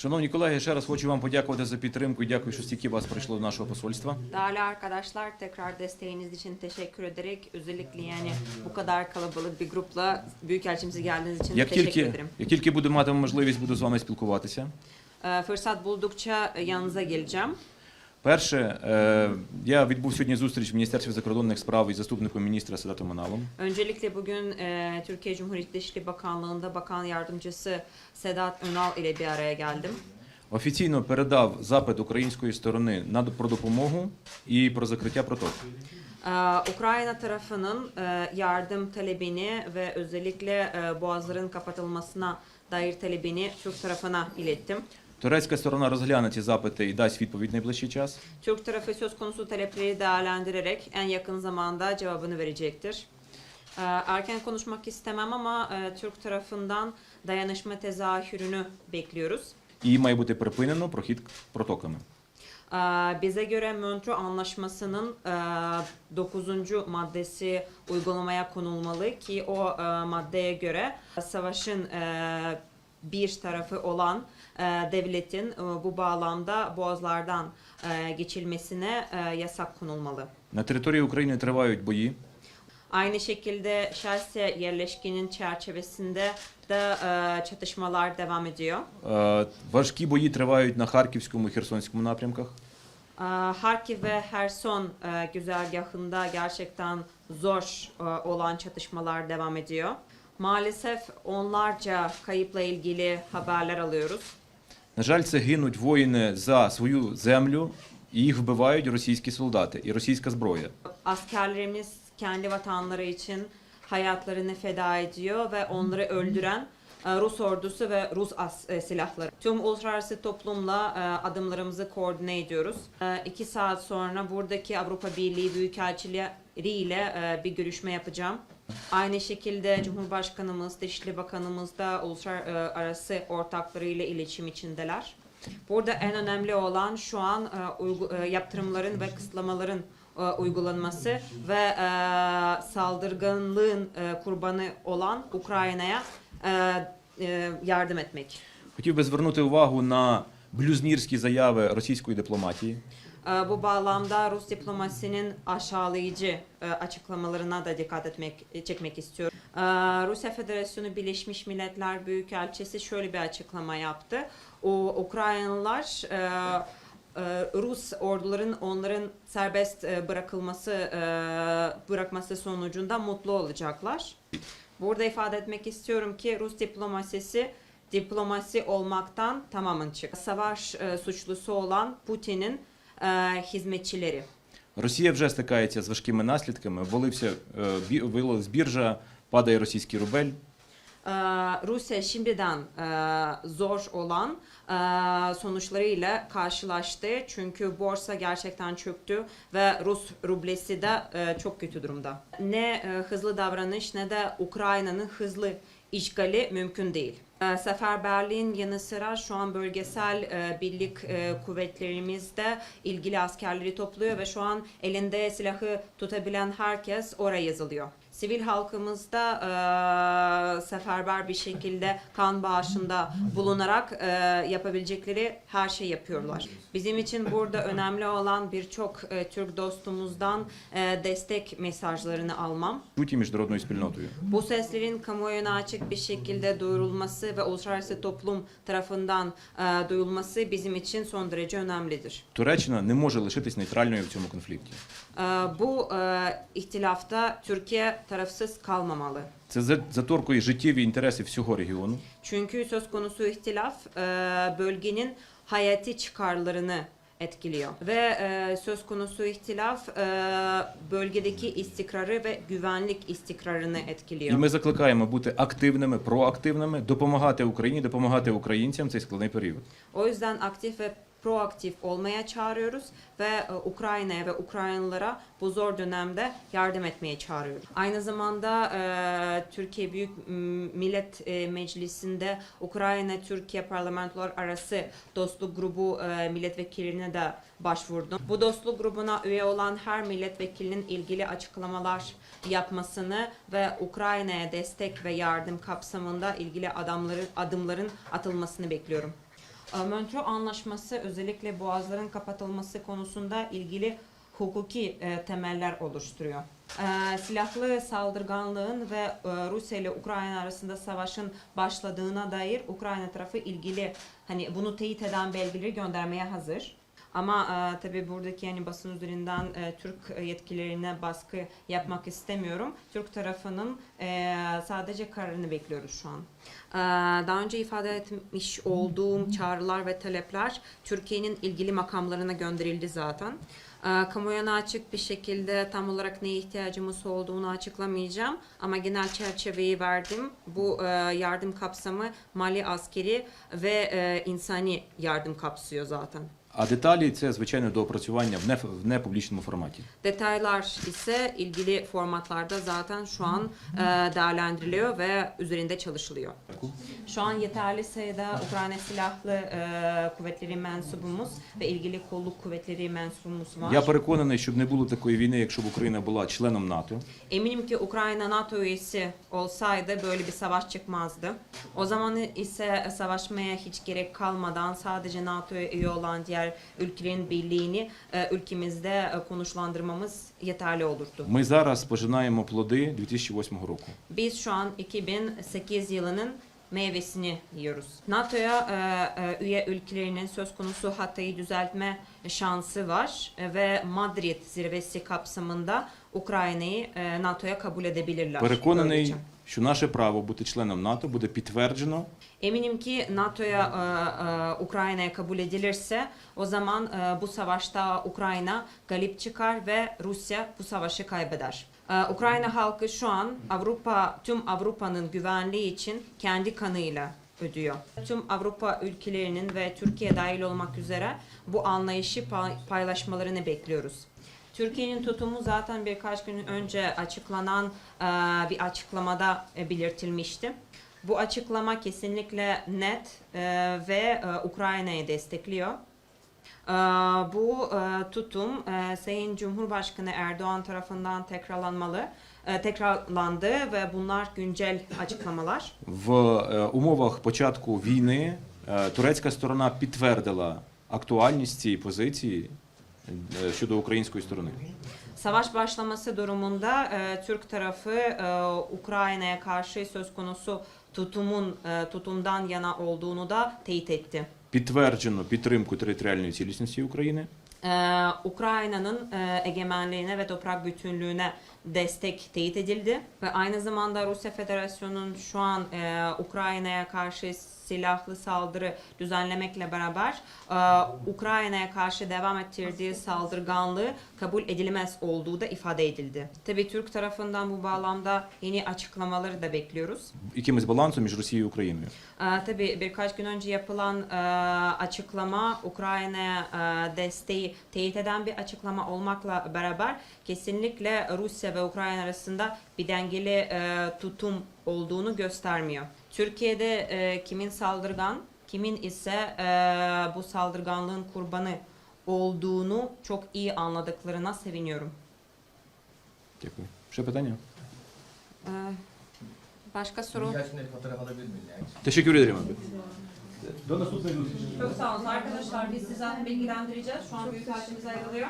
Шановні колеги, ще раз хочу вам подякувати за підтримку і дякую, що стільки вас прийшло до нашого посольства. Değerli arkadaşlar tekrar desteğiniz için teşekkür ederek özellikle yani bu kadar kalabalık bir grupla Büyükelçimize geldiğiniz için Як teşekkür тільки, ederim. як тільки буду матиму можливість, буду з вами спілкуватися. Ee, Fırsat buldukça yanınıza geleceğim. Перше, е, я відбув сьогодні зустріч в Міністерстві закордонних справ із заступником міністра Седатом Маналом. Öncelikle bugün e, Türkiye Cumhuriyeti Dışişleri Bakanlığı'nda Bakan Yardımcısı Sedat Önal ile bir araya geldim. Офіційно передав запит української сторони на про допомогу і про закриття проток. Ee, Ukrayna tarafının e, yardım talebini ve özellikle e, boğazların kapatılmasına dair talebini Türk tarafına ilettim. Турецька сторона розгляне ці запити і дасть відповідь найближчий час. Türk tarafı söz konusu talepleri değerlendirerek en yakın zamanda cevabını verecektir. Ee, Erken konuşmak istemem ama e, Türk tarafından dayanışma tezahürünü bekliyoruz. І має бути припинено прохід протоками. Ee, Bize göre Montreux Anlaşması'nın e, 9. maddesi uygulamaya konulmalı ki o e, maddeye göre savaşın e, bir tarafı olan e, devletin e, bu bağlamda boğazlardan e, geçilmesine e, yasak konulmalı. На території України тривають бої. Aynı şekilde Şelse yerleşkenin çerçevesinde de e, çatışmalar devam ediyor. Е, Важкі бої тривають на Харківському і Херсонському напрямках. E, Harkiv ve Herson e, güzergahında gerçekten zor e, olan çatışmalar devam ediyor. Maalesef onlarca kayıpla ilgili haberler alıyoruz. На жаль, це гинуть воїни за свою землю, і їх вбивають російські солдати і російська зброя. Askerlerimiz kendi vatanları için hayatlarını feda ediyor ve onları öldüren e, Rus ordusu ve Rus as- e, silahları. Tüm uluslararası toplumla e, adımlarımızı koordine ediyoruz. E, İki saat sonra buradaki Avrupa Birliği Büyükelçiliği ile e, bir görüşme yapacağım. Aynı şekilde Cumhurbaşkanımız, Dışişleri Bakanımız da uluslararası ortaklarıyla iletişim içindeler. Burada en önemli olan şu an e, uygu- e, yaptırımların ve kısıtlamaların e, uygulanması ve e, saldırganlığın e, kurbanı olan Ukrayna'ya e, e, yardım etmek. Хотів би звернути увагу на блюзнірські заяви російської дипломатії. E, Bu bağlamda Rus diplomasinin aşağılayıcı e, açıklamalarına da dikkat etmek e, çekmek istiyorum. E, Rusya Federasyonu Birleşmiş Milletler Büyükelçisi şöyle bir açıklama yaptı. O Ukraynalılar e, e, Rus orduların onların serbest e, bırakılması e, bırakması sonucunda mutlu olacaklar. Burada ifade etmek istiyorum ki Rus diplomasisi diplomasi olmaktan tamamen çık. Savaş e, suçlusu olan Putin'in e, hizmetçileri. Росія вже стикається з важкими наслідками. Валився е, бі- вилилась біржа, падає російський рубель. Ee, Rusya şimdiden e, zor olan e, sonuçlarıyla karşılaştı. Çünkü borsa gerçekten çöktü ve Rus rublesi de e, çok kötü durumda. Ne e, hızlı davranış ne de Ukrayna'nın hızlı işgali mümkün değil. E, Seferberliğin yanı sıra şu an bölgesel e, birlik e, kuvvetlerimiz de ilgili askerleri topluyor ve şu an elinde silahı tutabilen herkes oraya yazılıyor Sivil halkımız da e, seferber bir şekilde kan bağışında bulunarak e, yapabilecekleri her şeyi yapıyorlar. Bizim için burada önemli olan birçok e, Türk dostumuzdan e, destek mesajlarını almam. чуті міжнародною спільнотою. Bu seslerin kamuoyuna açık bir şekilde duyurulması ve uluslararası toplum tarafından e, duyulması bizim için son derece önemlidir. Туреччина не може лишитись нейтральною в цьому конфлікті. E, bu e, ihtilafta Türkiye tarafsız kalmamalı. Це за- заторкує життєві інтереси всього регіону. Çünkü söz konusu ihtilaf e, bölgenin hayati çıkarlarını etkiliyor ve e, söz konusu ihtilaf e, bölgedeki istikrarı ve güvenlik istikrarını І etkiliyor. ми закликаємо бути активними, проактивними, допомагати Україні, допомагати українцям цей складний період. O yüzden aktif ve proaktif olmaya çağırıyoruz ve e, Ukrayna'ya ve Ukraynalılara bu zor dönemde yardım etmeye çağırıyoruz. Aynı zamanda e, Türkiye Büyük Millet e, Meclisi'nde Ukrayna-Türkiye parlamentolar arası dostluk grubu e, milletvekillerine de başvurdum. Bu dostluk grubuna üye olan her milletvekilinin ilgili açıklamalar yapmasını ve Ukrayna'ya destek ve yardım kapsamında ilgili adamları, adımların atılmasını bekliyorum. E, Montreux Anlaşması özellikle boğazların kapatılması konusunda ilgili hukuki e, temeller oluşturuyor. E, silahlı saldırganlığın ve e, Rusya ile Ukrayna arasında savaşın başladığına dair Ukrayna tarafı ilgili hani bunu teyit eden belgeleri göndermeye hazır. Ama e, tabii buradaki yani basın üzerinden e, Türk yetkililerine baskı yapmak istemiyorum. Türk tarafının e, sadece kararını bekliyoruz şu an. E, daha önce ifade etmiş olduğum çağrılar ve talepler Türkiye'nin ilgili makamlarına gönderildi zaten. E, kamuoyuna açık bir şekilde tam olarak neye ihtiyacımız olduğunu açıklamayacağım ama genel çerçeveyi verdim. Bu e, yardım kapsamı mali askeri ve e, insani yardım kapsıyor zaten. А деталі це звичайно доопрацювання в неф- в непублічному форматі. Detaylar ise ilgili formatlarda zaten şu an e, değerlendiriliyor ve üzerinde çalışılıyor. Şu an yeterli sayıda Ukrayna Silahlı e, Kuvvetleri mensubumuz ve ilgili kolluk kuvvetleri mensubumuz var. Я переконаний, щоб не було такої війни, якщо б Україна була членом НАТО. Eminim ki Ukrayna NATO üyesi olsaydı böyle bir savaş çıkmazdı. O zaman ise savaşmaya hiç gerek kalmadan sadece NATO'ya üye olan diğer ülkelerin birliğini e, ülkemizde e, konuşlandırmamız yeterli olurdu. Ми зараз пожинаємо плоди 2008 року. Biz şu an 2008 yılının meyvesini yiyoruz. NATO'ya e, e, üye ülkelerinin söz konusu hatayı düzeltme şansı var E, ve Madrid zirvesi kapsamında Ukrayna'yı e, NATO'ya kabul edebilirler. Переконаний, Böylece. що наше право бути членом НАТО буде підтверджено Eminim ki NATO'ya e, e, Ukrayna'ya kabul edilirse o zaman e, bu savaşta Ukrayna galip çıkar ve Rusya bu savaşı kaybeder. E, Ukrayna halkı şu an Avrupa tüm Avrupa'nın güvenliği için kendi kanıyla ödüyor. Tüm Avrupa ülkelerinin ve Türkiye dahil olmak üzere bu anlayışı pay- paylaşmalarını bekliyoruz. Türkiye'nin tutumu zaten birkaç gün önce açıklanan e, bir açıklamada e, belirtilmişti. Bu açıklama kesinlikle net e, ve e, Ukrayna'yı destekliyor. E, bu e, tutum e, Sayın Cumhurbaşkanı Erdoğan tarafından tekrarlanmalı, e, tekrarlandı ve bunlar güncel açıklamalar. В е, умовах початку війни е, турецька сторона підтвердила актуальність цієї позиції е, щодо української сторони. Savaş başlaması durumunda e, Türk tarafı e, Ukrayna'ya karşı söz konusu tutumun e, tutumdan yana olduğunu da teyit etti. Підтверджено підтримку територіальної цілісності України. Ee, Ukrayna'nın e, egemenliğine ve toprak bütünlüğüne destek teyit edildi ve aynı zamanda Rusya Federasyonu'nun şu an e, Ukrayna'ya karşı silahlı saldırı düzenlemekle beraber e, Ukrayna'ya karşı devam ettirdiği saldırganlığı kabul edilemez olduğu da ifade edildi. Tabii Türk tarafından bu bağlamda yeni açıklamaları da bekliyoruz. якимось балансом між Росією і Україною. Ee, tabii birkaç gün önce yapılan e, açıklama Ukrayna'ya e, desteği teyit eden bir açıklama olmakla beraber kesinlikle Rusya ve Ukrayna arasında bir dengeli e, tutum olduğunu göstermiyor. Türkiye'de e, kimin saldırgan, kimin ise e, bu saldırganlığın kurbanı olduğunu çok iyi anladıklarına seviniyorum. Дякую. Ще питання? Ee, başka soru? Birkaç net fotoğraf alabilir miyim? Yani? Teşekkür ederim abi. Çok sağ olun arkadaşlar. Biz sizi zaten bilgilendireceğiz. Şu an büyükelçimiz ayrılıyor.